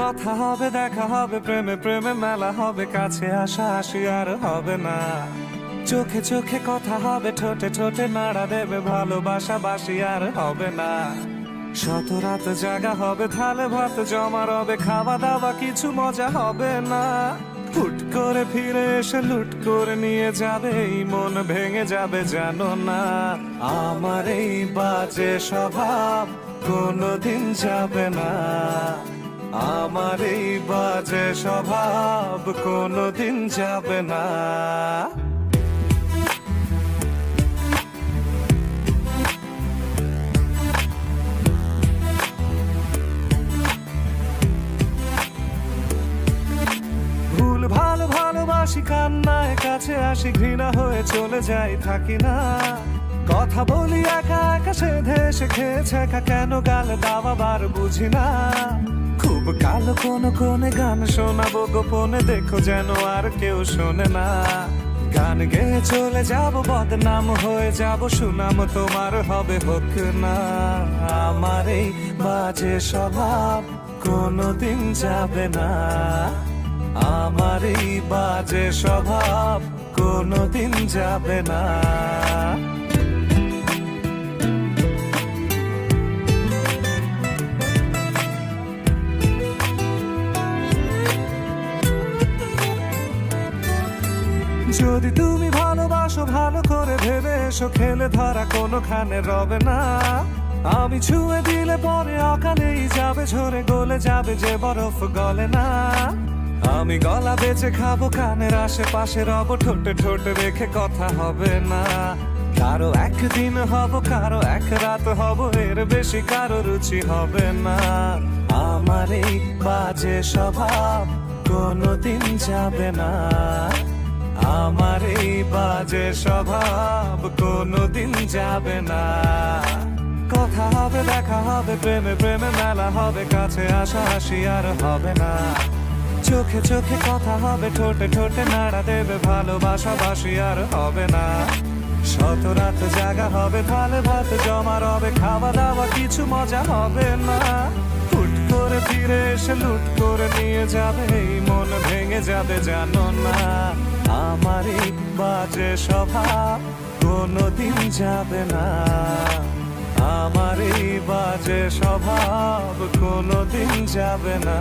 কথা হবে, দেখা হবে, প্রেমে প্রেমে মেলা হবে, কাছে আসা আসি আর হবে না। চোখে চোখে কথা হবে, ঠোঁটে ঠোঁটে নাড়া দেবে, ভালোবাসা বাসি আর হবে না। শত রাত জাগা হবে থালে ভাত জমা রবে, খাওয়া দাওয়া কিছু মজা হবে না। ফুট করে ফিরে এসে লুট করে নিয়ে যাবে, এই মন ভেঙে যাবে, জানো না। আমার এই বাজে স্বভাব কোনোদিন যাবে না। আমার এই বাজে স্বভাব কোনোদিন যাবে না। ভুল ভালো ভালোবাসি, কান্নায় কাছে আসি, ঘৃণা হয়ে চলে যাই, থাকি না। কথা বলি একা একা সেধে এসে খেয়েছে কেন গাল দাবাবার বুঝি না। খুব কালো কোন কোনে গান শোনাবো, গোপনে দেখো যেন আর কেউ শোনে না। গান গেয়ে চলে যাব, বদনাম হয়ে যাব, সুনাম তোমার হবে হোক না। আমার এই বাজে স্বভাব কোনোদিন যাবে না। আমার এই বাজে স্বভাব কোনোদিন যাবে না। যদি তুমি ভালোবাসো, ভালো করে ভেবে এসো, খেলে ধরা কোনোখানে রবে না। আমি ছুঁয়ে দিলে পরে অকালেই যাবে, ঝরে গলে যাবে যে বরফ গলে না। আমি গলা বেঁচে খাব, কানের আশেপাশে রব, ঠোঁটে ঠোঁটে রেখে কথা হবে না। কারও একদিন হব, কারও এক রাত হব, এর বেশি কারও রুচি হবে না। আমার এই বাজে স্বভাব কোনোদিন যাবে না। আমার এই বাজে স্বভাব কোনোদিন যাবে না। কথা হবে, দেখা হবে, প্রেমে প্রেমে মেলা হবে, কাছে আসা আসি আর হবে না। চোখে চোখে কথা হবে, ঠোঁটে ঠোঁটে নাড়া দেবে, ভালোবাসা বাসি আর হবে না। শত রাত জাগা হবে ভালো ভাত জমা হবে খাওয়া দাওয়া, কিছু মজা হবে না। করে ফিরে এসে লুট করে নিয়ে যাবে, এই মন ভেঙে যাবে, জানো না। আমার বাজে স্বভাব কোনোদিন যাবে না। আমার বাজে স্বভাব কোনোদিন যাবে না।